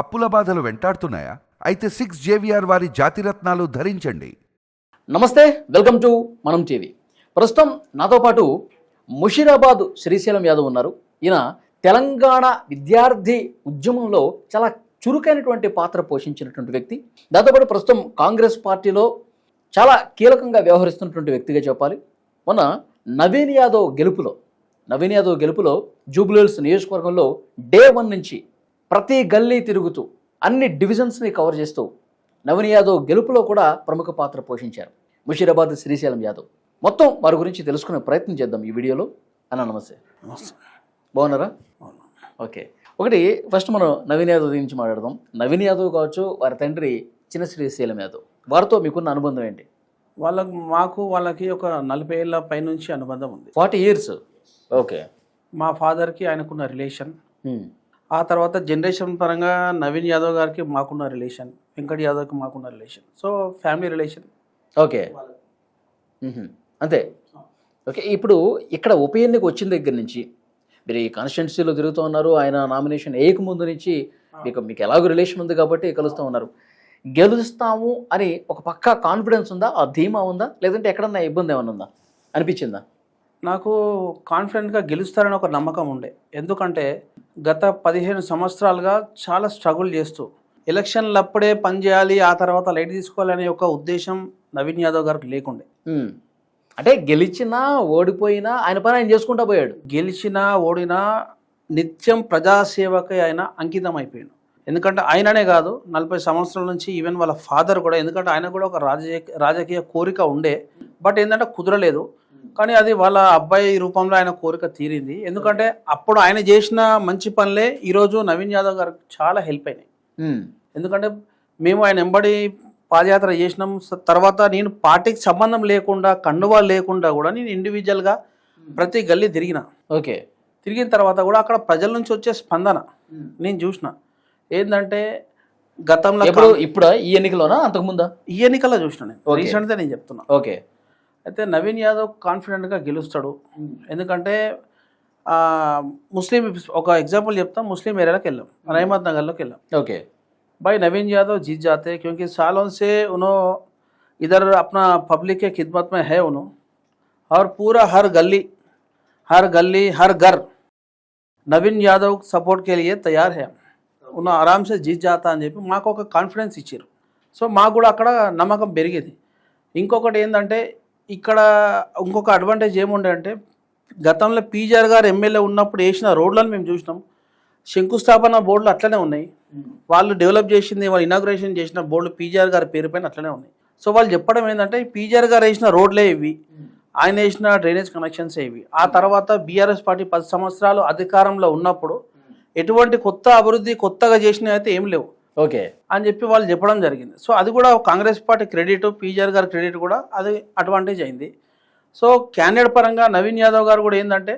అప్పుల బాధలు వెంటాడుతున్నాయా? అయితే సిక్స్ జేవిఆర్ వారి జాతిరత్నాలు ధరించండి. నమస్తే వెల్కమ్ టు మనం టీవీ. ప్రస్తుతం నాతో పాటు ముషీరాబాద్ శ్రీశైలం యాదవ్ ఉన్నారు. ఈయన తెలంగాణ విద్యార్థి ఉద్యమంలో చాలా చురుకైనటువంటి పాత్ర పోషించినటువంటి వ్యక్తి. దాంతోపాటు ప్రస్తుతం కాంగ్రెస్ పార్టీలో చాలా కీలకంగా వ్యవహరిస్తున్నటువంటి వ్యక్తిగా చెప్పాలి. మొన్న నవీన్ యాదవ్ గెలుపులో నవీన్ యాదవ్ గెలుపులో జూబ్లీహిల్స్ నియోజకవర్గంలో డే వన్ నుంచి ప్రతి గల్లీ తిరుగుతూ అన్ని డివిజన్స్ని కవర్ చేస్తూ నవీన్ యాదవ్ గెలుపులో కూడా ప్రముఖ పాత్ర పోషించారు. ముషీరాబాద్ శ్రీశైలం యాదవ్. మొత్తం వారి గురించి తెలుసుకునే ప్రయత్నం చేద్దాం ఈ వీడియోలో. అన్న నమస్తే. బాగున్నారా? ఓకే. ఒకటి ఫస్ట్ మనం నవీన్ యాదవ్ గురించి మాట్లాడదాం. నవీన్ యాదవ్ కావచ్చు వారి తండ్రి చిన్న శ్రీశైలం యాదవ్. వారితో మీకున్న అనుబంధం ఏంటి? వాళ్ళకు మాకు వాళ్ళకి ఒక నలభై ఏళ్ళ పైనుంచి అనుబంధం ఉంది. Forty years? ఓకే. మా ఫాదర్కి ఆయనకున్న రిలేషన్. ఆ తర్వాత జనరేషన్ పరంగా నవీన్ యాదవ్ గారికి మాకున్న రిలేషన్ వెంకట్ యాదవ్కి మాకున్న relation so family relation okay. అంతే. ఓకే ఇప్పుడు ఇక్కడ ఉప ఎన్నిక వచ్చిన దగ్గర నుంచి మీరు ఈ కాన్స్టిట్యున్సీలో తిరుగుతూ ఉన్నారు ఆయన నామినేషన్ వేయక ముందు నుంచి మీకు మీకు ఎలాగో రిలేషన్ ఉంది కాబట్టి కలుస్తూ ఉన్నారు. గెలుస్తాము అని ఒక పక్కా కాన్ఫిడెన్స్ ఉందా? ఆ ధీమా ఉందా? లేదంటే ఎక్కడన్నా ఇబ్బంది ఏమైనా ఉందా? అనిపించిందా? నాకు కాన్ఫిడెంట్గా గెలుస్తారని ఒక నమ్మకం ఉండే. ఎందుకంటే గత పదిహేను సంవత్సరాలుగా చాలా స్ట్రగుల్ చేస్తూ ఎలక్షన్లు అప్పుడే పని చేయాలి ఆ తర్వాత లైట్ తీసుకోవాలనే ఒక ఉద్దేశం నవీన్ యాదవ్ గారికి లేకుండే. అంటే గెలిచినా ఓడిపోయినా ఆయన పని ఆయన చేసుకుంటా పోయాడు. గెలిచినా ఓడినా నిత్యం ప్రజాసేవకై ఆయన అంకితం అయిపోయాడు ఎందుకంటే ఆయననే కాదు నలభై సంవత్సరాల నుంచి ఈవెన్ వాళ్ళ ఫాదర్ కూడా ఎందుకంటే ఆయన కూడా ఒక రాజకీయ రాజకీయ కోరిక ఉండే. బట్ ఏంటంటే కుదరలేదు. కానీ అది వాళ్ళ అబ్బాయి రూపంలో ఆయన కోరిక తీరింది. ఎందుకంటే అప్పుడు ఆయన చేసిన మంచి పనులే ఈరోజు నవీన్ యాదవ్ గారికి చాలా హెల్ప్ అయినాయి. ఎందుకంటే మేము ఆయన ఎంబడి పాదయాత్ర చేసినాం. తర్వాత నేను పార్టీకి సంబంధం లేకుండా కండువా లేకుండా కూడా నేను ఇండివిజువల్గా ప్రతి గల్లీ తిరిగిన. ఓకే. తిరిగిన తర్వాత కూడా అక్కడ ప్రజల నుంచి వచ్చే స్పందన నేను చూసిన. ఏంటంటే గతంలో ఎప్పుడు? ఇప్పుడు? ఈ ఎన్నికలోనా? అంతకుముందా? ఈ ఎన్నికల్లో చూసిన నేను. రీసెంట్గా నేను చెప్తున్నా. ఓకే. అయితే నవీన్ యాదవ్ కాన్ఫిడెంట్గా గెలుస్తాడు ఎందుకంటే ఆ, ముస్లిం ఒక ఎగ్జాంపుల్ చెప్తాం ముస్లిం ఏరియాలోకి వెళ్ళాం రహమత్ నగర్లోకి వెళ్ళాం ఓకే भाई नवीन यादव जीत जाते हैं क्योंकि सालों से उन्होंने इधर अपना पब्लिक के खिदमत में है उन्होंने और पूरा हर गली हर गली हर घर నవీన్ యాదవ్ సపోర్ట్ కే లియే తయార్ హే ఉన్న ఆరామ్ సే జీత్ జాతా అని చెప్పి మాకు ఒక కాన్ఫిడెన్స్ ఇచ్చారు సో మాకు కూడా అక్కడ నమ్మకం పెరిగేది ఇంకొకటి ఏంటంటే ఇక్కడ ఇంకొక అడ్వాంటేజ్ ఏముండే అంటే గతంలో పీజీఆర్ గారు ఎమ్మెల్యే ఉన్నప్పుడు వేసిన రోడ్లను మేము చూసినాం. శంకుస్థాపన బోర్డులు అట్లనే ఉన్నాయి. వాళ్ళు డెవలప్ చేసింది వాళ్ళు ఇనాగ్రేషన్ చేసిన బోర్డులు పీజీఆర్ గారి పేరు పైన అట్లనే ఉన్నాయి. సో వాళ్ళు చెప్పడం ఏంటంటే పీజీఆర్ గారు వేసిన రోడ్లే ఇవి ఆయన వేసిన డ్రైనేజ్ కనెక్షన్స్ ఇవి. ఆ తర్వాత బీఆర్ఎస్ పార్టీ పది సంవత్సరాలు అధికారంలో ఉన్నప్పుడు ఎటువంటి కొత్త అభివృద్ధి కొత్తగా చేసినవి అయితే ఏం లేవు. ఓకే. అని చెప్పి వాళ్ళు చెప్పడం జరిగింది. సో అది కూడా కాంగ్రెస్ పార్టీ క్రెడిట్ పీజీఆర్ గారి క్రెడిట్ కూడా అది అడ్వాంటేజ్ అయింది. సో క్యాండిడేట్ పరంగా నవీన్ యాదవ్ గారు కూడా ఏంటంటే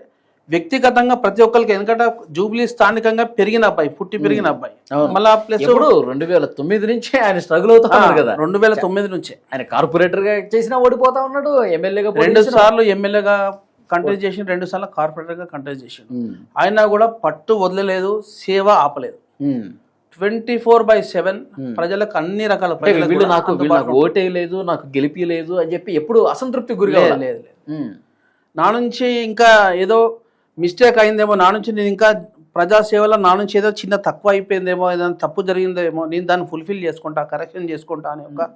వ్యక్తిగతంగా ప్రతి ఒక్కరికి ఎందుకంటే జూబ్లీ స్థానికంగా పెరిగిన అబ్బాయి పుట్టి పెరిగిన అబ్బాయి. మళ్ళా ప్లస్ రెండు వేల తొమ్మిది నుంచి ఆయన స్ట్రగుల్ అవుతా ఉన్నారు కదా. రెండు వేల తొమ్మిది నుంచే. ఆయన కార్పొరేటర్గా చేసినా ఓడిపోతా ఉన్నాడు ఎమ్మెల్యేగా రెండు సార్లు ఎమ్మెల్యేగా కంటెస్ట్ చేసి రెండు సార్లు కార్పొరేటర్గా కంటెస్ట్ చేసిండు. ఆయన కూడా పట్టు వదలలేదు సేవ ఆపలేదు. ట్వంటీ ఫోర్ బై సెవెన్ ప్రజలకు అన్ని రకాల వీళ్ళు నాకు వీళ్ళు నాకు అందుబాటులో ఓటే లేదు నాకు గెలిపి లేదు అని చెప్పి ఎప్పుడు అసంతృప్తి గురి లేదు, నా నుంచి ఇంకా ఏదో మిస్టేక్ అయిందేమో నా నుంచి నేను ఇంకా ప్రజాసేవలో నా నుంచి ఏదో చిన్న తక్కువ అయిపోయిందేమో ఏదైనా తప్పు జరిగిందేమో నేను దాన్ని ఫుల్ఫిల్ చేసుకుంటా కరెక్షన్ చేసుకుంటా అనే ఒక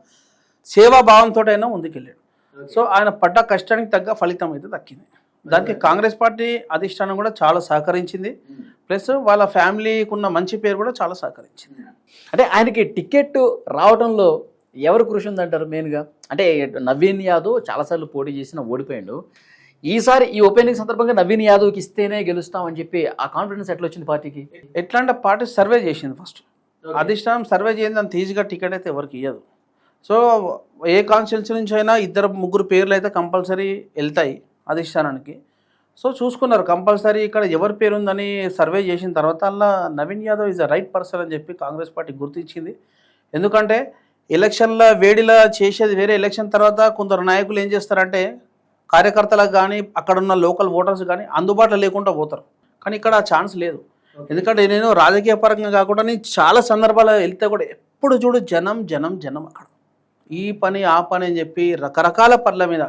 సేవా భావంతో అయినా ముందుకెళ్ళాడు సో ఆయన పడ్డ కష్టానికి తగ్గ ఫలితం అయితే దక్కింది. దానికి కాంగ్రెస్ పార్టీ అధిష్టానం కూడా చాలా సహకరించింది. ప్లస్ వాళ్ళ ఫ్యామిలీకి ఉన్న మంచి పేరు కూడా చాలా సహకరించింది. అంటే ఆయనకి టికెట్ రావడంలో ఎవరు కృషి ఉందంటారు మెయిన్గా? అంటే నవీన్ యాదవ్ చాలాసార్లు పోటీ చేసిన ఓడిపోయాడు. ఈసారి ఈ ఎన్నిక సందర్భంగా నవీన్ యాదవ్కి ఇస్తేనే గెలుస్తామని చెప్పి ఆ కాన్ఫిడెన్స్ ఎట్లా వచ్చింది పార్టీకి? ఎట్లా అంటే పార్టీ సర్వే చేసింది ఫస్ట్. అధిష్టానం సర్వే చేయండి అంత ఈజీగా టికెట్ అయితే ఎవరికి ఇవ్వదు సో ఏ కాన్స్టిట్యున్సీ నుంచి అయినా ఇద్దరు ముగ్గురు పేర్లు అయితే కంపల్సరీ వెళ్తాయి. అధిష్టానానికి. సో చూసుకున్నారు కంపల్సరీ ఇక్కడ ఎవరి పేరు ఉందని సర్వే చేసిన తర్వాత అలా Naveen Yadav is a right person అని చెప్పి కాంగ్రెస్ పార్టీ గుర్తించింది. ఎందుకంటే ఎలక్షన్ల వేడిలా చేసేది వేరే ఎలక్షన్ తర్వాత కొందరు నాయకులు ఏం చేస్తారంటే కార్యకర్తలకు కానీ అక్కడ ఉన్న లోకల్ ఓటర్స్ కానీ అందుబాటులో లేకుండా పోతారు. కానీ ఇక్కడ ఆ ఛాన్స్ లేదు. ఎందుకంటే నేను రాజకీయ పరంగా కాకుండా నేను చాలా సందర్భాలు వెళ్తే కూడా ఎప్పుడు చూడు జనం జనం జనం అక్కడ. ఈ పని ఆ పని అని చెప్పి రకరకాల పనుల మీద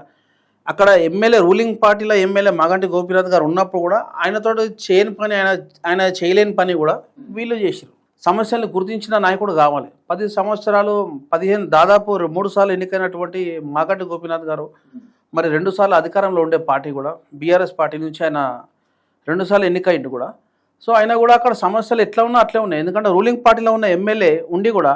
అక్కడ ఎమ్మెల్యే రూలింగ్ పార్టీలో ఎమ్మెల్యే మగంటి గోపీనాథ్ గారు ఉన్నప్పుడు కూడా ఆయనతో చేయని పని ఆయన ఆయన చేయలేని పని కూడా వీళ్ళు చేసారు సమస్యలను గుర్తించిన నాయకుడు కావాలి. పది సంవత్సరాలు పదిహేను దాదాపు మూడు సార్లు ఎన్నికైనటువంటి మాగంటి గోపీనాథ్ గారు మరి రెండు సార్లు అధికారంలో ఉండే పార్టీ కూడా బీఆర్ఎస్ పార్టీ నుంచి ఆయన రెండు సార్లు ఎన్నికైంది కూడా. సో ఆయన కూడా అక్కడ సమస్యలు ఎట్లా ఉన్నా అట్లే ఉన్నాయి. ఎందుకంటే రూలింగ్ పార్టీలో ఉన్న ఎమ్మెల్యే ఉండి కూడా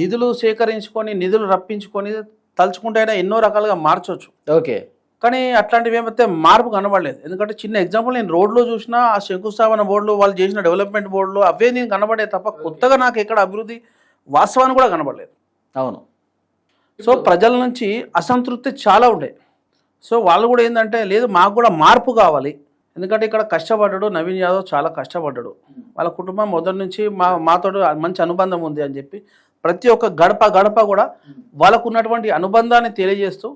నిధులు సేకరించుకొని నిధులు రప్పించుకొని తలుచుకుంటే ఆయన ఎన్నో రకాలుగా మార్చవచ్చు ఓకే. కానీ అట్లాంటివి ఏమైతే మార్పు కనబడలేదు. ఎందుకంటే చిన్న ఎగ్జాంపుల్ నేను రోడ్లో చూసినా ఆ శంకుస్థాపన బోర్డులు వాళ్ళు చేసిన డెవలప్మెంట్ బోర్డులు అవే నేను కనబడే తప్ప కొత్తగా నాకు ఎక్కడ అభివృద్ధి వాస్తవాన్ని కూడా కనబడలేదు. అవును. సో ప్రజల నుంచి అసంతృప్తి చాలా ఉండే. సో వాళ్ళు కూడా ఏంటంటే లేదు మాకు కూడా మార్పు కావాలి. ఎందుకంటే ఇక్కడ కష్టపడ్డాడు నవీన్ యాదవ్ చాలా కష్టపడ్డాడు. వాళ్ళ కుటుంబం మొదటి నుంచి మా మాతో మంచి అనుబంధం ఉంది అని చెప్పి ప్రతి ఒక్క గడప గడప కూడా వాళ్ళకు ఉన్నటువంటి అనుబంధాన్ని తెలియజేస్తూ.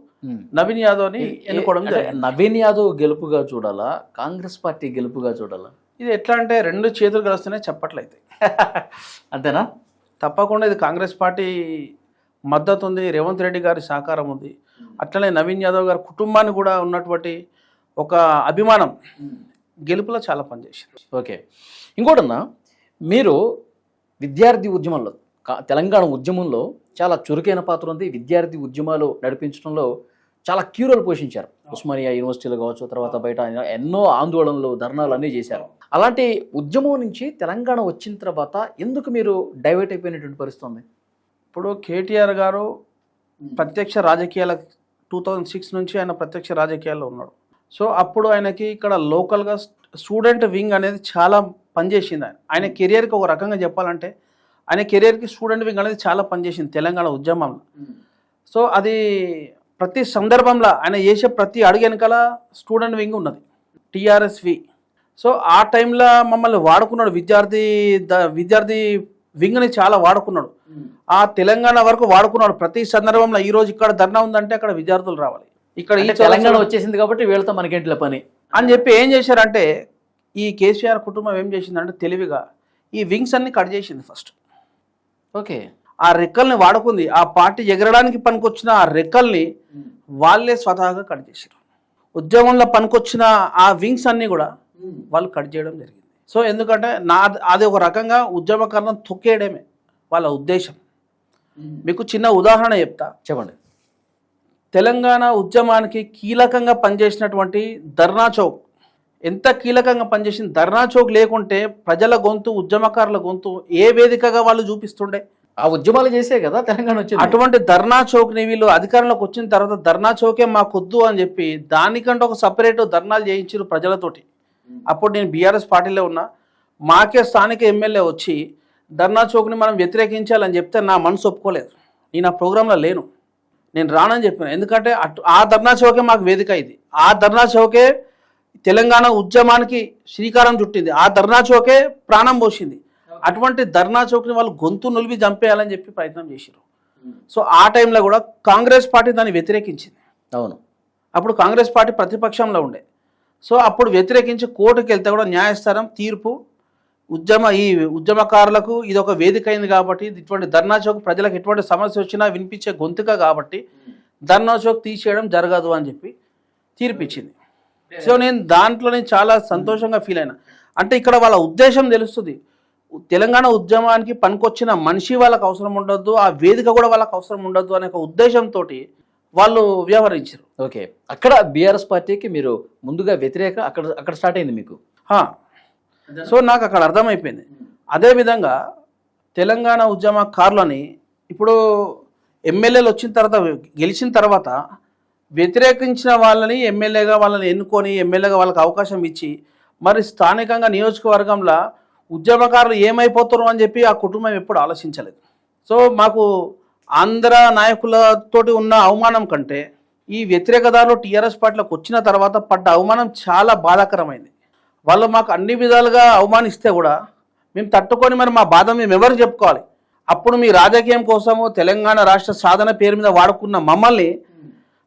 నవీన్ యాదవ్ని ఎన్నుకోవడం నవీన్ యాదవ్ గెలుపుగా చూడాలా? కాంగ్రెస్ పార్టీ గెలుపుగా చూడాలా? ఇది ఎట్లా అంటే రెండు చేతులు కలిస్తేనే చెప్పట్లయితే. అంతేనా? తప్పకుండా ఇది కాంగ్రెస్ పార్టీ మద్దతు ఉంది రేవంత్ రెడ్డి గారి సహకారం ఉంది. అట్లనే నవీన్ యాదవ్ గారి కుటుంబానికి కూడా ఉన్నటువంటి ఒక అభిమానం గెలుపులో చాలా పనిచేసింది. ఓకే. ఇంకోటన్నా మీరు విద్యార్థి ఉద్యమంలో తెలంగాణ ఉద్యమంలో చాలా చురుకైన పాత్ర ఉంది. విద్యార్థి ఉద్యమాలు నడిపించడంలో చాలా కీ రోల్ పోషించారు. ఉస్మానియా యూనివర్సిటీలో కావచ్చు తర్వాత బయట ఎన్నో ఆందోళనలు ధర్నాలు అన్నీ చేశారు. అలాంటి ఉద్యమం నుంచి తెలంగాణ వచ్చిన తర్వాత ఎందుకు మీరు డైవర్ట్ అయిపోయినటువంటి పరిస్థితి ఉంది? ఇప్పుడు కేటీఆర్ గారు ప్రత్యక్ష రాజకీయాల టూ థౌజండ్ సిక్స్ నుంచి ఆయన ప్రత్యక్ష రాజకీయాల్లో ఉన్నాడు. సో అప్పుడు ఆయనకి ఇక్కడ లోకల్గా స్టూడెంట్ వింగ్ అనేది చాలా పనిచేసింది ఆయన. ఆయన కెరియర్కి ఒక రకంగా చెప్పాలంటే ఆయన కెరియర్కి స్టూడెంట్ వింగ్ అనేది చాలా పనిచేసింది తెలంగాణ ఉద్యమంలో. సో అది ప్రతి సందర్భంలో ఆయన చేసే ప్రతి అడుగు వెనకాల స్టూడెంట్ వింగ్ ఉన్నది. టిఆర్ఎస్వి. సో ఆ టైంలో మమ్మల్ని వాడుకున్నాడు విద్యార్థి ద- విద్యార్థి వింగ్ని చాలా వాడుకున్నాడు. ఆ తెలంగాణ వరకు వాడుకున్నాడు. ప్రతి సందర్భంలో ఈ రోజు ఇక్కడ ధర్నా ఉందంటే అక్కడ విద్యార్థులు రావాలి. ఇక్కడ ఈ తెలంగాణ వచ్చేసింది కాబట్టి వీళ్ళతో మనకేంటిలే పని? అని చెప్పి ఏం చేశారంటే ఈ కేసీఆర్ కుటుంబం ఏం చేసిందంటే తెలివిగా ఈ వింగ్స్ అన్ని కట్ చేసింది ఫస్ట్. ఓకే. ఆ రెక్కల్ని వాడుకుంది ఆ పార్టీ ఎగరడానికి పనికొచ్చిన ఆ రెక్కల్ని వాళ్ళే స్వతహాగా కట్ చేశారు ఉద్యమంలో పనికొచ్చిన ఆ వింగ్స్ అన్ని కూడా వాళ్ళు కట్ చేయడం జరిగింది. సో ఎందుకంటే నా అది ఒక రకంగా ఉద్యమకారణం తొక్కేయడమే వాళ్ళ ఉద్దేశం. మీకు చిన్న ఉదాహరణ చెప్తా. చెప్పండి. తెలంగాణ ఉద్యమానికి కీలకంగా పనిచేసినటువంటి ధర్నా చౌక్ ఎంత కీలకంగా పనిచేసింది? ధర్నా చౌక్ లేకుంటే ప్రజల గొంతు ఉద్యమకారుల గొంతు ఏ వేదికగా వాళ్ళు చూపిస్తుండే? ఆ ఉద్యమాలు చేసే కదా తెలంగాణ వచ్చింది. అటువంటి ధర్నా చౌక్ని వీళ్ళు అధికారంలోకి వచ్చిన తర్వాత ధర్నా చౌకే మాకొద్దు అని చెప్పి దానికంటే ఒక సపరేట్ ధర్నాలు చేయించారు ప్రజలతోటి. అప్పుడు నేను బీఆర్ఎస్ పార్టీలో ఉన్నా. మాకే స్థానిక ఎమ్మెల్యే వచ్చి ధర్నా చౌక్ని మనం వ్యతిరేకించాలని చెప్తే నా మనసు ఒప్పుకోలేదు. నేను ఆ ప్రోగ్రాంలో లేను. నేను రానని చెప్పిన. ఎందుకంటే అటు ఆ ధర్నా చౌకే మాకు వేదిక ఇది. ఆ ధర్నా చౌకే తెలంగాణ ఉద్యమానికి శ్రీకారం చుట్టింది. ఆ ధర్నా చౌకే ప్రాణం పోసింది. అటువంటి ధర్నా చౌక్ని వాళ్ళు గొంతు నులిపి చంపేయాలని చెప్పి ప్రయత్నం చేశారు సో ఆ టైంలో కూడా కాంగ్రెస్ పార్టీ దాన్ని వ్యతిరేకించింది. అవును. అప్పుడు కాంగ్రెస్ పార్టీ ప్రతిపక్షంలో ఉండే. సో అప్పుడు వ్యతిరేకించి కోర్టుకి వెళ్తే కూడా న్యాయస్థానం తీర్పు ఉద్యమ ఈ ఉద్యమకారులకు ఇది ఒక వేదిక అయింది కాబట్టి ఇటువంటి ధర్నా చౌక్ ప్రజలకు ఎటువంటి సమస్య వచ్చినా వినిపించే గొంతుక కాబట్టి ధర్నా చౌక్ తీసేయడం జరగదు అని చెప్పి తీర్పు ఇచ్చింది సో నేను దాంట్లో నేను చాలా సంతోషంగా ఫీల్ అయినా. అంటే ఇక్కడ వాళ్ళ ఉద్దేశం తెలుస్తుంది. తెలంగాణ ఉద్యమానికి పనికొచ్చిన మనిషి వాళ్ళకి అవసరం ఉండొద్దు ఆ వేదిక కూడా వాళ్ళకి అవసరం ఉండొద్దు అనే ఒక ఉద్దేశంతో వాళ్ళు వ్యవహరించారు ఓకే. అక్కడ బీఆర్ఎస్ పార్టీకి మీరు ముందుగా వ్యతిరేక అక్కడ అక్కడ స్టార్ట్ అయింది మీకు? హా. సో నాకు అక్కడ అర్థమైపోయింది. అదేవిధంగా తెలంగాణ ఉద్యమకారులని ఇప్పుడు ఎమ్మెల్యేలు వచ్చిన తర్వాత గెలిచిన తర్వాత వ్యతిరేకించిన వాళ్ళని ఎమ్మెల్యేగా వాళ్ళని ఎన్నుకొని ఎమ్మెల్యేగా వాళ్ళకి అవకాశం ఇచ్చి మరి స్థానికంగా నియోజకవర్గంలో ఉద్యమకారులు ఏమైపోతారు అని చెప్పి ఆ కుటుంబం ఎప్పుడు ఆలోచించలేదు. సో మాకు ఆంధ్ర నాయకులతోటి ఉన్న అవమానం కంటే ఈ వ్యతిరేకదారులు టీఆర్ఎస్ పార్టీలోకి వచ్చిన తర్వాత పడ్డ అవమానం చాలా బాధాకరమైంది. వాళ్ళు మాకు అన్ని విధాలుగా అవమానిస్తే కూడా మేము తట్టుకొని మరి మా బాధ మేము ఎవరు చెప్పుకోవాలి? అప్పుడు మీ రాజకీయం కోసము తెలంగాణ రాష్ట్ర సాధన పేరు మీద వాడుకున్న మమ్మల్ని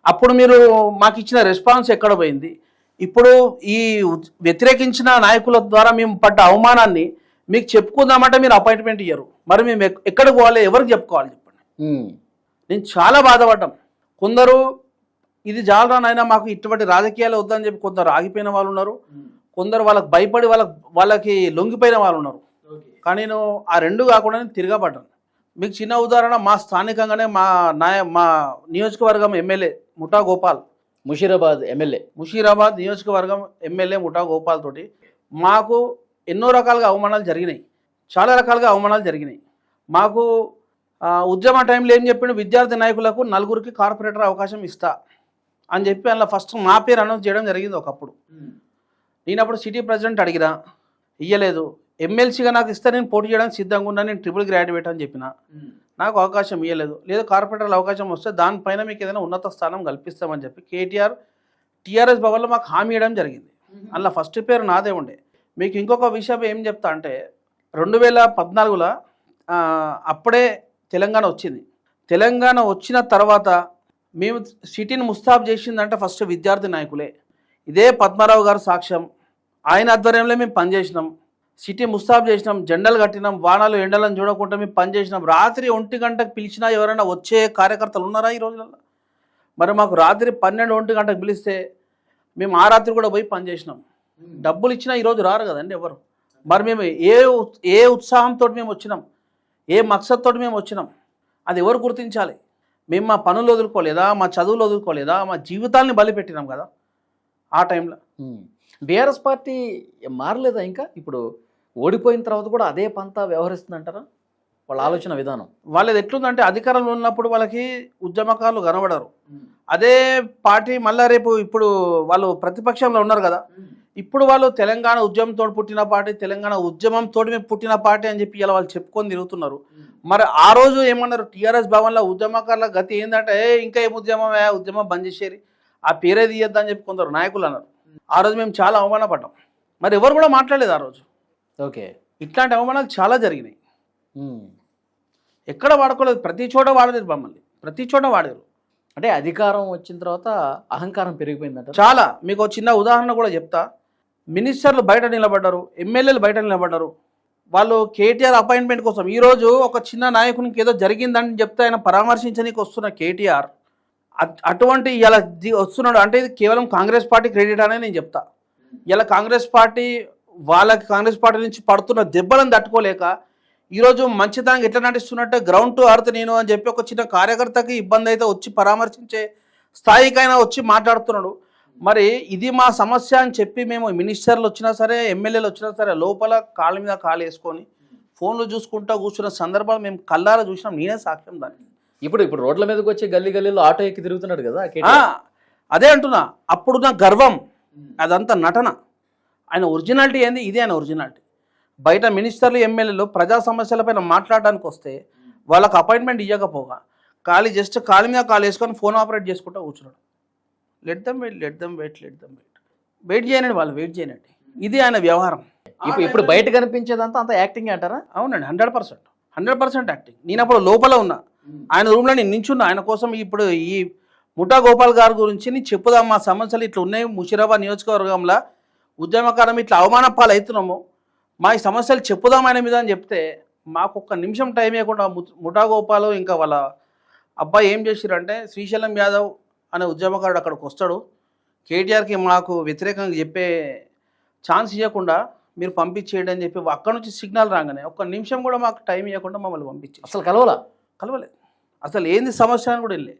అప్పుడు మీరు మాకు ఇచ్చిన రెస్పాన్స్ ఎక్కడ పోయింది? ఇప్పుడు ఈ వ్యతిరేకించిన నాయకుల ద్వారా మేము పడ్డ అవమానాన్ని మీకు చెప్పుకుందామంటే మీరు అపాయింట్మెంట్ ఇయ్యరు. మరి మేము ఎక్- ఎక్కడికి పోవాలి? ఎవరికి చెప్పుకోవాలి చెప్పండి. నేను చాలా బాధపడ్డాం. కొందరు ఇది జాలరా నాయనా మాకు ఇటువంటి రాజకీయాలు వద్దని చెప్పి కొందరు ఆగిపోయిన వాళ్ళు ఉన్నారు. కొందరు వాళ్ళకి భయపడి వాళ్ళకి వాళ్ళకి లొంగిపోయిన వాళ్ళు ఉన్నారు. కానీ నేను ఆ రెండు కాకుండా నేను తిరగబడ్డాను. మీకు చిన్న ఉదాహరణ మా స్థానికంగానే మా నాయ మా నియోజకవర్గం ఎమ్మెల్యే ముఠా గోపాల్. ముషీరాబాద్ ఎమ్మెల్యే. ముషీరాబాద్ నియోజకవర్గం ఎమ్మెల్యే ముఠా గోపాల్ తోటి మాకు ఎన్నో రకాలుగా అవమానాలు జరిగినాయి. చాలా రకాలుగా అవమానాలు జరిగినాయి. మాకు ఉద్యమ టైంలో ఏం చెప్పిండు? విద్యార్థి నాయకులకు నలుగురికి కార్పొరేటర్ అవకాశం ఇస్తా అని చెప్పి అందులో ఫస్ట్ మా పేరు అనౌన్స్ చేయడం జరిగింది ఒకప్పుడు. నేను అప్పుడు సిటీ ప్రెసిడెంట్ అడిగినా ఇయ్యలేదు. ఎమ్మెల్సీగా నాకు ఇస్తే నేను పోటీ చేయడానికి సిద్ధంగా ఉన్నా నేను ట్రిపుల్ గ్రాడ్యుయేట్ అని చెప్పిన. నాకు అవకాశం ఇవ్వలేదు లేదు కార్పొరేటర్ల అవకాశం వస్తే దానిపైన మీకు ఏదైనా ఉన్నత స్థానం కల్పిస్తామని చెప్పి కేటీఆర్ టీఆర్ఎస్ భవన్లో మాకు హామీ ఇవ్వడం జరిగింది. అలా ఫస్ట్ పేరు నాదే ఉండే. మీకు ఇంకొక విషయం ఏం చెప్తా అంటే రెండు వేల పద్నాలుగులో అప్పుడే తెలంగాణ వచ్చింది. తెలంగాణ వచ్చిన తర్వాత మేము సిటీని ముస్తాబ్ చేసిందంటే ఫస్ట్ విద్యార్థి నాయకులే. ఇదే పద్మారావు గారు సాక్ష్యం. ఆయన ఆధ్వర్యంలో మేము పనిచేసినాం. సిటీ ముస్తాబ్ చేసినాం జెండలు కట్టినాం వానాలు ఎండలను చూడకుండా మేము పనిచేసినాం రాత్రి ఒంటి గంటకు పిలిచినా ఎవరైనా వచ్చే కార్యకర్తలు ఉన్నారా ఈ రోజులలో మరి మాకు రాత్రి పన్నెండు ఒంటి గంటకు పిలిస్తే మేము ఆ రాత్రి కూడా పోయి పనిచేసినాం డబ్బులు ఇచ్చినా ఈరోజు రారు కదండి ఎవరు? మరి మేము ఏ ఏ ఉత్సాహంతో మేము వచ్చినాం? ఏ మక్సద్తో మేము వచ్చినాం? అది ఎవరు గుర్తించాలి? మేము మా పనులు వదులుకోలేదా? మా చదువులు వదులుకోలేదా? మా జీవితాల్ని బలిపెట్టినాం కదా ఆ టైంలో. బీఆర్ఎస్ పార్టీ మారలేదా ఇంకా? ఇప్పుడు ఓడిపోయిన తర్వాత కూడా అదే పంతా వ్యవహరిస్తుందంటారా? వాళ్ళ ఆలోచన విధానం. వాళ్ళది ఎట్లుందంటే అధికారంలో ఉన్నప్పుడు వాళ్ళకి ఉద్యమకారులు కనబడరు అదే పార్టీ మళ్ళా రేపు ఇప్పుడు వాళ్ళు ప్రతిపక్షంలో ఉన్నారు కదా ఇప్పుడు వాళ్ళు తెలంగాణ ఉద్యమంతో పుట్టిన పార్టీ తెలంగాణ ఉద్యమంతో మేము పుట్టిన పార్టీ అని చెప్పి ఇలా వాళ్ళు చెప్పుకొని తిరుగుతున్నారు. మరి ఆ రోజు ఏమన్నారు? టీఆర్ఎస్ భవన్లో ఉద్యమకారుల గతి ఏంటంటే "ఏ, ఇంకా ఏం ఉద్యమమే? ఉద్యమం బంద్ చేసేరి. ఆ పేరే తీయొద్దని చెప్పి కొందరు నాయకులు అన్నారు. ఆ రోజు మేము చాలా అవమానపడ్డాం. మరి ఎవరు కూడా మాట్లాడలేదు ఆ రోజు. ఓకే. ఇట్లాంటి అవమానాలు చాలా జరిగినాయి. ఎక్కడ వాడుకోలేదు. ప్రతి చోట వాడలేదు మమ్మల్ని. ప్రతి చోట వాడారు. అంటే అధికారం వచ్చిన తర్వాత అహంకారం పెరిగిపోయిందంట. చాలా. మీకు ఒక చిన్న ఉదాహరణ కూడా చెప్తా. మినిస్టర్లు బయట నిలబడ్డారు. ఎమ్మెల్యేలు బయట నిలబడ్డారు. వాళ్ళు కేటీఆర్ అపాయింట్మెంట్ కోసం ఈరోజు ఒక చిన్న నాయకునికి ఏదో జరిగిందని చెప్తే ఆయన పరామర్శించడానికి వస్తున్న కేటీఆర్ అట్- అటువంటి ఇలా వస్తున్నాడు. అంటే ఇది కేవలం కాంగ్రెస్ పార్టీ క్రెడిట్ అనే నేను చెప్తా. ఇలా కాంగ్రెస్ పార్టీ వాళ్ళకి కాంగ్రెస్ పార్టీ నుంచి పడుతున్న దెబ్బలను తట్టుకోలేక ఈరోజు మంచితనంగా ఎట్లా నటిస్తున్నట్టే గ్రౌండ్ టు అర్త్ నేను అని చెప్పి ఒక చిన్న కార్యకర్తకి ఇబ్బంది అయితే వచ్చి పరామర్శించే స్థాయికైనా వచ్చి మాట్లాడుతున్నాడు. మరి ఇది మా సమస్య అని చెప్పి మేము మినిస్టర్లు వచ్చినా సరే ఎమ్మెల్యేలు వచ్చినా సరే లోపల కాళ్ళ మీద కాళ్ళు వేసుకొని ఫోన్లు చూసుకుంటా కూర్చున్న సందర్భాలు మేము కళ్ళారా చూసినాం. నేనే సాక్ష్యం దానికి. ఇప్పుడు ఇప్పుడు రోడ్ల మీదకి వచ్చి గల్లీ గల్లీలో ఆటో ఎక్కి తిరుగుతున్నాడు కదా. అదే అంటున్నా. అప్పుడున్న గర్వం అదంతా నటన. ఆయన ఒరిజినాలిటీ ఏంది? ఇదే ఆయన ఒరిజినాలిటీ. బయట మినిస్టర్లు ఎమ్మెల్యేలు ప్రజా సమస్యలపైన మాట్లాడడానికి వస్తే వాళ్ళకి అపాయింట్మెంట్ ఇవ్వకపోగా ఖాళీ జస్ట్ ఖాళీ మీద కాల్ వేసుకొని ఫోన్ ఆపరేట్ చేసుకుంటూ కూర్చున్నాడు. Let them wait let them wait let them wait wait చేయనండి వాళ్ళు వెయిట్ చేయనండి ఇది ఆయన వ్యవహారం. ఇప్పుడు ఇప్పుడు బయట కనిపించేదంతా అంత యాక్టింగ్ అంటారా? అవునండి hundred percent. Hundred percent acting. నేను అప్పుడు లోపల ఉన్నా. ఆయన రూమ్లో నేను నించున్నా. ఆయన కోసం ఇప్పుడు ఈ ముఠా గోపాల్ గారి గురించి నేను చెప్పుదాం. మా సమస్యలు ఇట్లా ఉన్నాయి. ముషిరాబాద్ నియోజకవర్గంలో ఉద్యమకారం ఇట్లా అవమాన పాలు అవుతున్నాము మా ఈ సమస్యలు చెప్పుదాం ఆయన మీద అని చెప్తే మాకు ఒక్క నిమిషం టైం ఇవ్వకుండా ముఠా గోపాల్ ఇంకా వాళ్ళ అబ్బాయి ఏం చేసిరంటే శ్రీశైలం యాదవ్ అనే ఉద్యమకారుడు అక్కడికి వస్తాడు. కేటీఆర్కి మాకు వ్యతిరేకంగా చెప్పే ఛాన్స్ ఇవ్వకుండా మీరు పంపించేయండి అని చెప్పి అక్కడ నుంచి సిగ్నల్ రాగానే ఒక్క నిమిషం కూడా మాకు టైం ఇవ్వకుండా మమ్మల్ని పంపించేసి అసలు కలవలా? కలవలేదు అసలు ఏంది సమస్య అని కూడా వెళ్ళే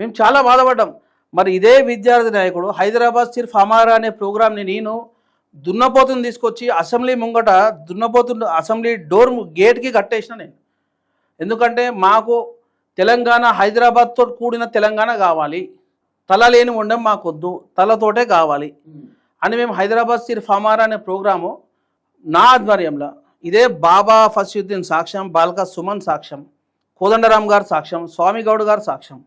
మేము చాలా బాధపడ్డాం. మరి ఇదే విద్యార్థి నాయకుడు హైదరాబాద్ సిర్ఫ్ హమారా అనే ప్రోగ్రామ్ని నేను దున్నపోతుని తీసుకొచ్చి అసెంబ్లీ ముంగట దున్నపోతున్న అసెంబ్లీ డోర్ గేట్కి కట్టేసిన నేను. ఎందుకంటే మాకు తెలంగాణ హైదరాబాద్తో కూడిన తెలంగాణ కావాలి. తల లేని ఉండడం మాకొద్దు తలతోటే కావాలి. అని మేము హైదరాబాద్ సిర్ఫ్ హమారా అనే ప్రోగ్రాము నా ఆధ్వర్యంలో ఇదే బాబా ఫస్యుద్దీన్ సాక్ష్యం బాల్కా సుమన్ సాక్ష్యం కోదండరామ్ గారు సాక్ష్యం స్వామి గౌడ్ గారు సాక్ష్యం.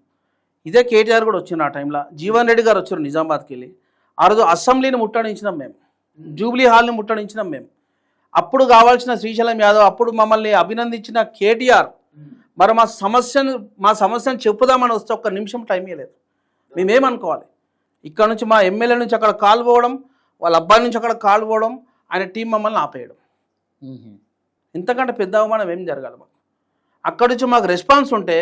ఇదే కేటీఆర్ కూడా వచ్చిన ఆ టైంలో. జీవన్ రెడ్డి గారు వచ్చారు నిజామాబాద్కి వెళ్ళి. ఆ రోజు అసెంబ్లీని ముట్టడించినాం మేము. జూబ్లీ హాల్ని ముట్టడించినాం మేము. అప్పుడు కావాల్సిన శ్రీశైలం యాదవ్ అప్పుడు మమ్మల్ని అభినందించిన కేటీఆర్ మరి మా సమస్యను మా సమస్యను చెప్పుదామని వస్తే ఒక్క నిమిషం టైం ఇవ్వలేదు మేమేమనుకోవాలి? ఇక్కడ నుంచి మా ఎమ్మెల్యే నుంచి అక్కడ కాల్ పోవడం వాళ్ళ అబ్బాయి నుంచి అక్కడ కాల్ పోవడం ఆయన టీం మమ్మల్ని ఆపేయడం. ఇంతకంటే పెద్ద అవమానం ఏం జరగాలి మాకు? అక్కడి నుంచి మాకు రెస్పాన్స్ ఉంటే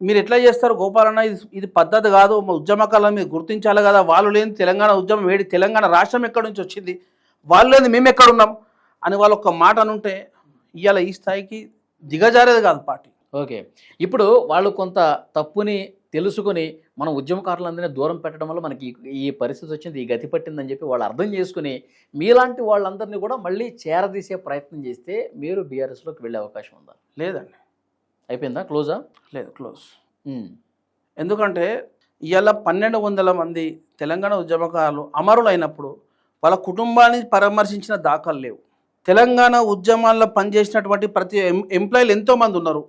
మీరు ఎట్లా చేస్తారు గోపాలన్న? ఇది ఇది పద్ధతి కాదు. మా ఉద్యమకాలను మీరు గుర్తించాలి కదా. వాళ్ళు లేని తెలంగాణ ఉద్యమం వేడి తెలంగాణ రాష్ట్రం ఎక్కడి నుంచి వచ్చింది? వాళ్ళు లేని మేము ఎక్కడున్నాం అని వాళ్ళు ఒక మాట అనుంటే ఇవాళ ఈ స్థాయికి దిగజారేది కాదు పార్టీ. ఓకే. ఇప్పుడు వాళ్ళు కొంత తప్పుని తెలుసుకొని మన ఉద్యమకారులందరినీ దూరం పెట్టడం వల్ల మనకి ఈ- ఈ పరిస్థితి వచ్చింది ఈ గతి పట్టిందని చెప్పి వాళ్ళు అర్థం చేసుకుని మీలాంటి వాళ్ళందరినీ కూడా మళ్ళీ చేరదీసే ప్రయత్నం చేస్తే మీరు బీఆర్ఎస్లోకి వెళ్ళే అవకాశం ఉందా? లేదండి. అయిపోయిందా? క్లోజా? లేదు క్లోజ్. ఎందుకంటే ఇవాళ పన్నెండు వందల మంది తెలంగాణ ఉద్యమకారులు అమరులైనప్పుడు వాళ్ళ కుటుంబాన్ని పరామర్శించిన దాఖలు లేవు. తెలంగాణ ఉద్యమాల్లో పనిచేసినటువంటి ప్రతి ఎం- ఎంప్లాయీలు ఎంతోమంది ఉన్నారు.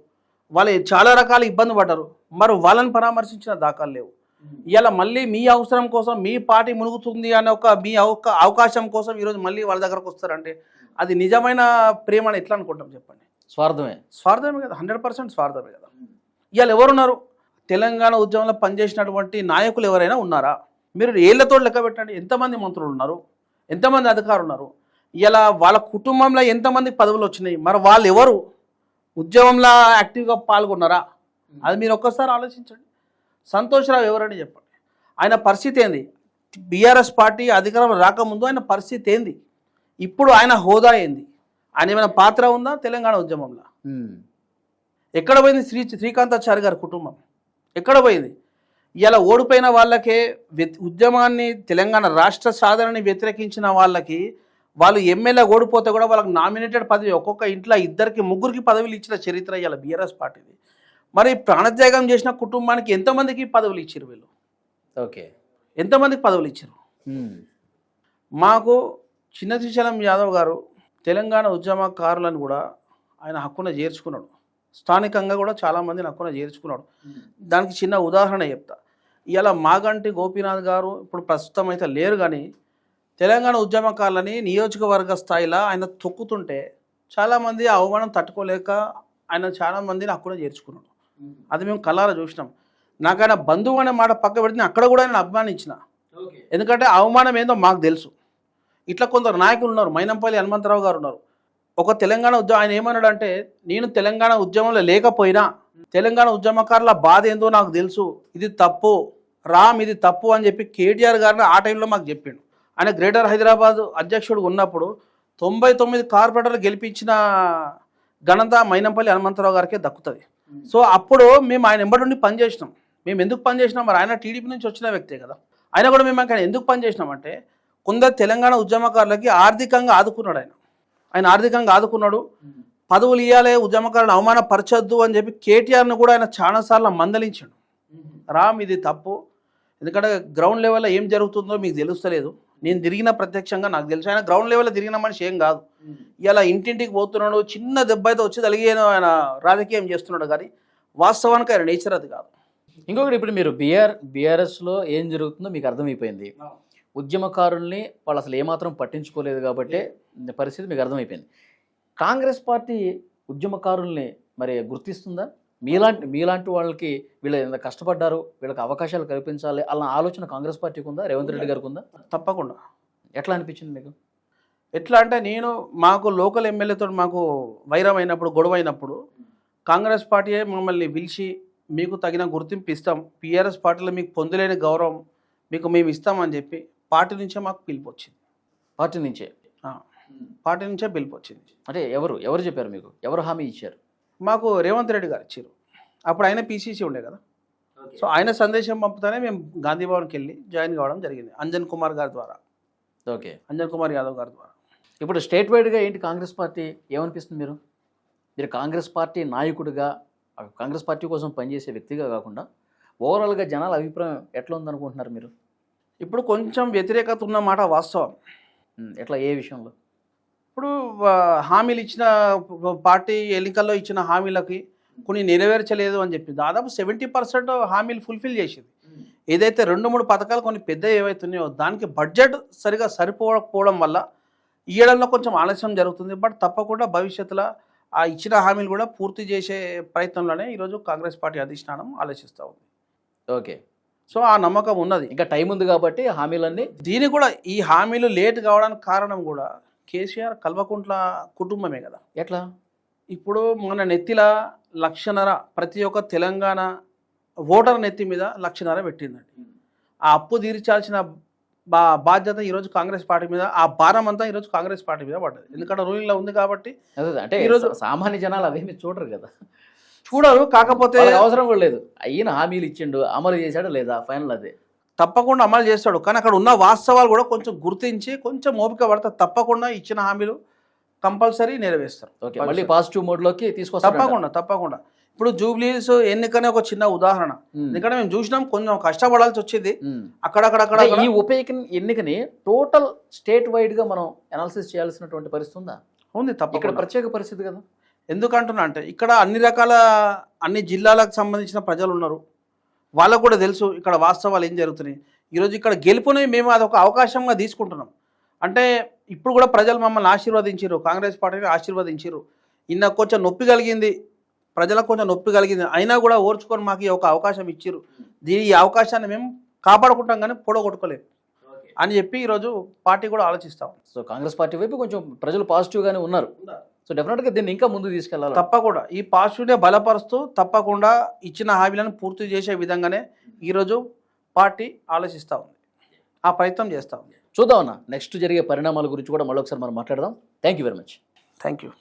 వాళ్ళు చాలా రకాల ఇబ్బంది పడ్డారు. మరి వాళ్ళని పరామర్శించిన దాఖలు లేవు. ఇవాళ మళ్ళీ మీ అవసరం కోసం మీ పార్టీ మునుగుతుంది అనే ఒక మీ అవక అవకాశం కోసం ఈరోజు మళ్ళీ వాళ్ళ దగ్గరకు వస్తారంటే అది నిజమైన ప్రేమ అని ఎట్లా అనుకుంటాం చెప్పండి? స్వార్థమే. స్వార్థమే కదా. హండ్రెడ్ పర్సెంట్ స్వార్థమే కదా. ఇవాళ ఎవరున్నారు? తెలంగాణ ఉద్యమంలో పనిచేసినటువంటి నాయకులు ఎవరైనా ఉన్నారా? మీరు ఏళ్ళతో లెక్క పెట్టండి. ఎంతమంది మంత్రులు ఉన్నారు? ఎంతమంది అధికారులు ఉన్నారు ఇలా వాళ్ళ కుటుంబంలో ఎంతమంది పదవులు వచ్చినాయి? మరి వాళ్ళు ఎవరు? ఉద్యమంలో యాక్టివ్గా పాల్గొన్నారా? అది మీరు ఒక్కసారి ఆలోచించండి. సంతోషరావు ఎవరని చెప్పండి. ఆయన పరిస్థితి ఏంది? బీఆర్ఎస్ పార్టీ అధికారం రాకముందు ఆయన పరిస్థితి ఏంది? ఇప్పుడు ఆయన హోదా ఏంది? ఆయన ఏమైనా పాత్ర ఉందా? తెలంగాణ ఉద్యమంలో. ఎక్కడ పోయింది శ్రీ శ్రీకాంతాచారి గారి కుటుంబం? ఎక్కడ పోయింది? ఇలా ఓడిపోయిన వాళ్ళకే ఉద్యమాన్ని తెలంగాణ రాష్ట్ర సాధనని వ్యతిరేకించిన వాళ్ళకి వాళ్ళు ఎమ్మెల్యే ఓడిపోతే కూడా వాళ్ళకి నామినేటెడ్ పదవి ఒక్కొక్క ఇంట్లో ఇద్దరికి ముగ్గురికి పదవులు ఇచ్చిన చరిత్ర ఇవాళ బీఆర్ఎస్ పార్టీది. మరి ప్రాణత్యాగం చేసిన కుటుంబానికి ఎంతమందికి పదవులు ఇచ్చారు వీళ్ళు? ఓకే. ఎంతమందికి పదవులు ఇచ్చారు. మాకు చిన్న శ్రీశైలం యాదవ్ గారు తెలంగాణ ఉద్యమకారులను కూడా ఆయన హక్కున చేర్చుకున్నాడు. స్థానికంగా కూడా చాలామందిని హక్కున చేర్చుకున్నాడు. దానికి చిన్న ఉదాహరణ చెప్తా. ఇలా మాగంటి గోపీనాథ్ గారు ఇప్పుడు ప్రస్తుతం అయితే లేరు కానీ తెలంగాణ ఉద్యమకారులని నియోజకవర్గ స్థాయిలో ఆయన తొక్కుతుంటే చాలామంది అవమానం తట్టుకోలేక ఆయన చాలామందిని హక్కున చేర్చుకున్నాడు. అది మేము కళ్ళారా చూసినాం. నాకు ఆయన బంధువు అనే మాట పక్క పెడితే అక్కడ కూడా ఆయన అభిమానించిన. ఎందుకంటే అవమానం ఏందో మాకు తెలుసు. ఇట్లా కొందరు నాయకులు ఉన్నారు. మైనంపల్లి హనుమంతరావు గారు ఉన్నారు. ఒక తెలంగాణ ఉద్యమం ఆయన ఏమన్నాడు అంటే నేను తెలంగాణ ఉద్యమంలో లేకపోయినా తెలంగాణ ఉద్యమకారుల బాధ ఏందో నాకు తెలుసు. ఇది తప్పు. రామ్ ఇది తప్పు అని చెప్పి కేటీఆర్ గారిని ఆ టైంలో మాకు చెప్పిండు. ఆయన గ్రేటర్ హైదరాబాద్ అధ్యక్షుడు ఉన్నప్పుడు తొంభై తొమ్మిది కార్పొరేటర్లు గెలిపించిన ఘనత మైనంపల్లి హనుమంతరావు గారికే దక్కుతుంది. సో అప్పుడు మేము ఆయన ఎంబడి పనిచేసినాం మేము ఎందుకు పనిచేసినాం మరి ఆయన టీడీపీ నుంచి వచ్చిన వ్యక్తే కదా. ఆయన కూడా మేము ఆయన ఎందుకు పనిచేసినామంటే కొందరు తెలంగాణ ఉద్యమకారులకి ఆర్థికంగా ఆదుకున్నాడు ఆయన. ఆయన ఆర్థికంగా ఆదుకున్నాడు. పదవులు ఇవ్వాలి ఉద్యమకారులను అవమానపరచొద్దు అని చెప్పి కేటీఆర్ను కూడా ఆయన చాలాసార్లు మందలించాడు. రామ్ ఇది తప్పు. ఎందుకంటే గ్రౌండ్ లెవెల్లో ఏం జరుగుతుందో మీకు తెలుస్తలేదు. నేను తిరిగిన ప్రత్యక్షంగా నాకు తెలుసు. ఆయన గ్రౌండ్ లెవెల్లో తిరిగిన మనిషి ఏం కాదు. ఇలా ఇంటింటికి పోతున్నాడు చిన్న దెబ్బ అయితే వచ్చి తలిగే ఆయన రాజకీయం చేస్తున్నాడు. కానీ వాస్తవానికి ఆయన నేచర్ అది కాదు. ఇంకొకటి ఇప్పుడు మీరు బీఆర్ బీఆర్ఎస్లో ఏం జరుగుతుందో మీకు అర్థమైపోయింది. ఉద్యమకారుల్ని వాళ్ళు అసలు ఏమాత్రం పట్టించుకోలేదు కాబట్టి పరిస్థితి మీకు అర్థమైపోయింది. కాంగ్రెస్ పార్టీ ఉద్యమకారుల్ని మరి గుర్తిస్తుందా? మీలాంటి మీలాంటి వాళ్ళకి వీళ్ళు ఎంత కష్టపడ్డారు? వీళ్ళకి అవకాశాలు కల్పించాలి అన్న ఆలోచన కాంగ్రెస్ పార్టీకి ఉందా? రేవంత్ రెడ్డి గారికి ఉందా? తప్పకుండా. ఎట్లా అనిపించింది మీకు? ఎట్లా అంటే నేను మాకు లోకల్ ఎమ్మెల్యేతో మాకు వైరం అయినప్పుడు గొడవ అయినప్పుడు కాంగ్రెస్ పార్టీయే మమ్మల్ని పిలిచి మీకు తగిన గుర్తింపు ఇస్తాం. పిఆర్ఎస్ పార్టీలో మీకు పొందలేని గౌరవం మీకు మేము ఇస్తామని చెప్పి పార్టీ నుంచే మాకు పిలుపు వచ్చింది. పార్టీ నుంచే? ఆ, పార్టీ నుంచే పిలుపు వచ్చింది. అంటే ఎవరు? ఎవరు చెప్పారు మీకు? ఎవరు హామీ ఇచ్చారు? మాకు రేవంత్ రెడ్డి గారు ఇచ్చారు. అప్పుడు ఆయన పీసీసీ ఉండే కదా. సో ఆయన సందేశం పంపుతానే మేము గాంధీ భవన్కి వెళ్ళి జాయిన్ కావడం జరిగింది. అంజన్ కుమార్ గారి ద్వారా. ఓకే. అంజన్ కుమార్ యాదవ్ గారి ద్వారా. ఇప్పుడు స్టేట్ వైడ్గా ఏంటి కాంగ్రెస్ పార్టీ? ఏమనిపిస్తుంది మీరు? మీరు కాంగ్రెస్ పార్టీ నాయకుడిగా కాంగ్రెస్ పార్టీ కోసం పనిచేసే వ్యక్తిగా కాకుండా ఓవరాల్గా జనాల అభిప్రాయం ఎట్లా ఉందనుకుంటున్నారు మీరు? ఇప్పుడు కొంచెం వ్యతిరేకత ఉన్న మాట వాస్తవం. ఎట్లా ఏ విషయంలో? ఇప్పుడు హామీలు ఇచ్చిన పార్టీ ఎన్నికల్లో ఇచ్చిన హామీలకి కొన్ని నెరవేర్చలేదు అని చెప్పి దాదాపు సెవెంటీ పర్సెంట్ హామీలు ఫుల్ఫిల్ చేసింది. ఏదైతే రెండు మూడు పథకాలు కొన్ని పెద్ద ఏవైతున్నాయో దానికి బడ్జెట్ సరిగా సరిపోకపోవడం వల్ల ఇవ్వడంలో కొంచెం ఆలస్యం జరుగుతుంది. బట్ తప్పకుండా భవిష్యత్తులో ఆ ఇచ్చిన హామీలు కూడా పూర్తి చేసే ప్రయత్నంలోనే ఈరోజు కాంగ్రెస్ పార్టీ అధిష్టానం ఆలోచిస్తూ ఉంది. ఓకే. సో ఆ నమ్మకం ఉన్నది. ఇంకా టైం ఉంది కాబట్టి హామీలన్నీ. దీని కూడా ఈ హామీలు లేట్ కావడానికి కారణం కూడా కేసీఆర్ కల్వకుంట్ల కుటుంబమే కదా. ఎట్లా? ఇప్పుడు మన నెత్తిల లక్షన్నర ప్రతి ఒక్క తెలంగాణ ఓటర్ నెత్తి మీద లక్షన్నర పెట్టిందండి. ఆ అప్పు తీర్చాల్సిన బా బాధ్యత ఈరోజు కాంగ్రెస్ పార్టీ మీద ఆ భారం అంతా ఈరోజు కాంగ్రెస్ పార్టీ మీద పడ్డది. ఎందుకంటే రూలింగ్లో ఉంది కాబట్టి అంటే ఈరోజు- సామాన్య జనాలు అవేమి చూడరు కదా. చూడరు కాకపోతే అవసరం కూడా లేదు. అయిన హామీలు ఇచ్చిండు అమలు చేశాడు లేదా? ఫైనల్ అదే. తప్పకుండా అమలు చేస్తాడు. కానీ అక్కడ ఉన్న వాస్తవాలు కూడా కొంచెం గుర్తించి కొంచెం ఓపిక పడితే తప్పకుండా ఇచ్చిన హామీలు కంపల్సరీ నెరవేరుస్తారు. ఓకే మళ్ళీ పాజిటివ్ మోడ్లోకి తీసుకొస్తాడు తప్పకుండా తప్పకుండా. ఇప్పుడు జూబ్లీస్ ఎన్నికనే ఒక చిన్న ఉదాహరణ. ఎందుకంటే మేము చూసినాం కొంచెం కష్టపడాల్సి వచ్చింది. అక్కడక్కడక్కడ ఈ ఉప ఎన్నిక- ఎన్నికని టోటల్ స్టేట్ వైడ్గా మనం అనాలిసిస్ చేయాల్సినటువంటి పరిస్థితి ఉందా? ఉంది ఇక్కడ తప్పకుండా ప్రత్యేక పరిస్థితి కదా. ఎందుకంటున్నా అంటే ఇక్కడ అన్ని రకాల అన్ని జిల్లాలకు సంబంధించిన ప్రజలు ఉన్నారు. వాళ్ళకు కూడా తెలుసు ఇక్కడ వాస్తవాలు ఏం జరుగుతున్నాయి. ఈరోజు ఇక్కడ గెలుపుని మేము అదొక అవకాశంగా తీసుకుంటున్నాం. అంటే ఇప్పుడు కూడా ప్రజలు మమ్మల్ని ఆశీర్వదించారు కాంగ్రెస్ పార్టీని ఆశీర్వదించారు ఇన్న కొంచెం నొప్పి కలిగింది. ప్రజలకు కొంచెం నొప్పి కలిగింది. అయినా కూడా ఓర్చుకొని మాకు ఈ ఒక అవకాశం ఇచ్చారు దీని ఈ అవకాశాన్ని మేము కాపాడుకుంటాం కానీ పొడగొట్టుకోలేము అని చెప్పి ఈరోజు పార్టీ కూడా ఆలోచిస్తాం. సో కాంగ్రెస్ పార్టీ వైపు కొంచెం ప్రజలు పాజిటివ్ గానే ఉన్నారు. సో డెఫినెట్గా దీన్ని ఇంకా ముందు తీసుకెళ్ళాలి తప్పకుండా. ఈ పాజిటివ్నే బలపరుస్తూ తప్పకుండా ఇచ్చిన హామీలను పూర్తి చేసే విధంగానే ఈరోజు పార్టీ ఆలోచిస్తూ ఉంది. ఆ ప్రయత్నం చేస్తూ ఉంది. చూద్దాం అన్న. నెక్స్ట్ జరిగే పరిణామాల గురించి కూడా మళ్ళీ ఒకసారి మనం మాట్లాడదాం. Thank you very much thank you